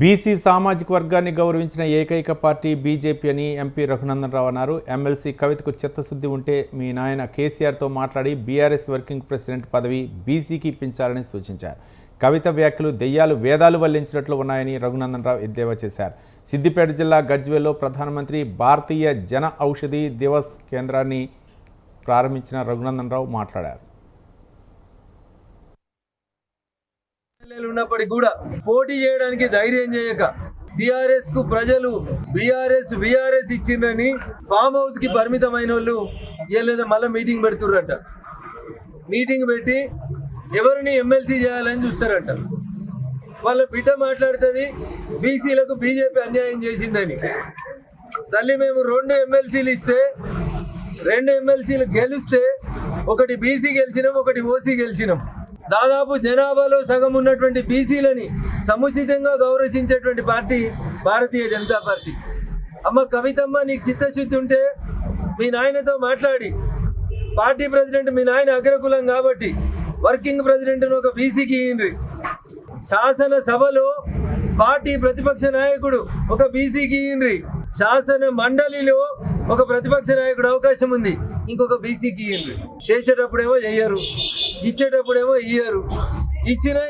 BC సామాజిక వర్గాన్ని గౌరవించిన ఏకైక పార్టీ బీజేపీ అని ఎంపీ రఘునందన్ రావు అన్నారు. ఎమ్మెల్సీ కవితకు చిత్తశుద్ధి ఉంటే మీ నాయన కేసీఆర్తో మాట్లాడి బీఆర్ఎస్ వర్కింగ్ ప్రెసిడెంట్ పదవి బీసీకి ఇప్పించాలని సూచించారు. కవిత వ్యాఖ్యలు దెయ్యాలు వేదాలు వల్లించినట్లు ఉన్నాయని రఘునందన్ రావు ఎద్దేవా చేశారు. సిద్దిపేట జిల్లా గజ్వేల్లో ప్రధానమంత్రి భారతీయ జన ఔషధి దివస్ కేంద్రాన్ని ప్రారంభించిన రఘునందన్ రావు మాట్లాడారు. ఎమ్మెల్యేలు ఉన్నప్పటికీ కూడా పోటీ చేయడానికి ధైర్యం చేయక బీఆర్ఎస్కు ప్రజలు బీఆర్ఎస్ బీఆర్ఎస్ ఇచ్చిండ్రని ఫామ్ హౌస్కి పరిమితమైన వాళ్ళు లేదా మళ్ళీ మీటింగ్ పెడుతుర్రట. మీటింగ్ పెట్టి ఎవరిని ఎమ్మెల్సీ చేయాలని చూస్తారట. వాళ్ళ బిడ్డ మాట్లాడుతుంది బీసీలకు బీజేపీ అన్యాయం చేసిందని. తల్లి మేము రెండు ఎమ్మెల్సీలు ఇస్తే రెండు ఎమ్మెల్సీలు గెలిస్తే ఒకటి బీసీ గెలిచినాం ఒకటి ఓసీ గెలిచినాం. దాదాపు జనాభాలో సగం ఉన్నటువంటి బీసీలని సముచితంగా గౌరవించేటువంటి పార్టీ భారతీయ జనతా పార్టీ. అమ్మ కవితమ్మ నీకు చిత్తశుద్ధి ఉంటే మీ నాయనతో మాట్లాడి. పార్టీ ప్రెసిడెంట్ మీ నాయన అగ్రకులం కాబట్టి వర్కింగ్ ప్రెసిడెంట్ ఒక బీసీకి ఇయ్యండి. శాసన సభలో పార్టీ ప్రతిపక్ష నాయకుడు ఒక బీసీకి ఇయ్యండి. శాసన మండలిలో ఒక ప్రతిపక్ష నాయకుడు అవకాశం ఉంది. ఇంకొక బీసీకి ఇయ్యండి. చేసేటప్పుడేమో చెయ్యరు. ఇచ్చేటప్పుడేమో ఇయ్యరు. ఇచ్చినా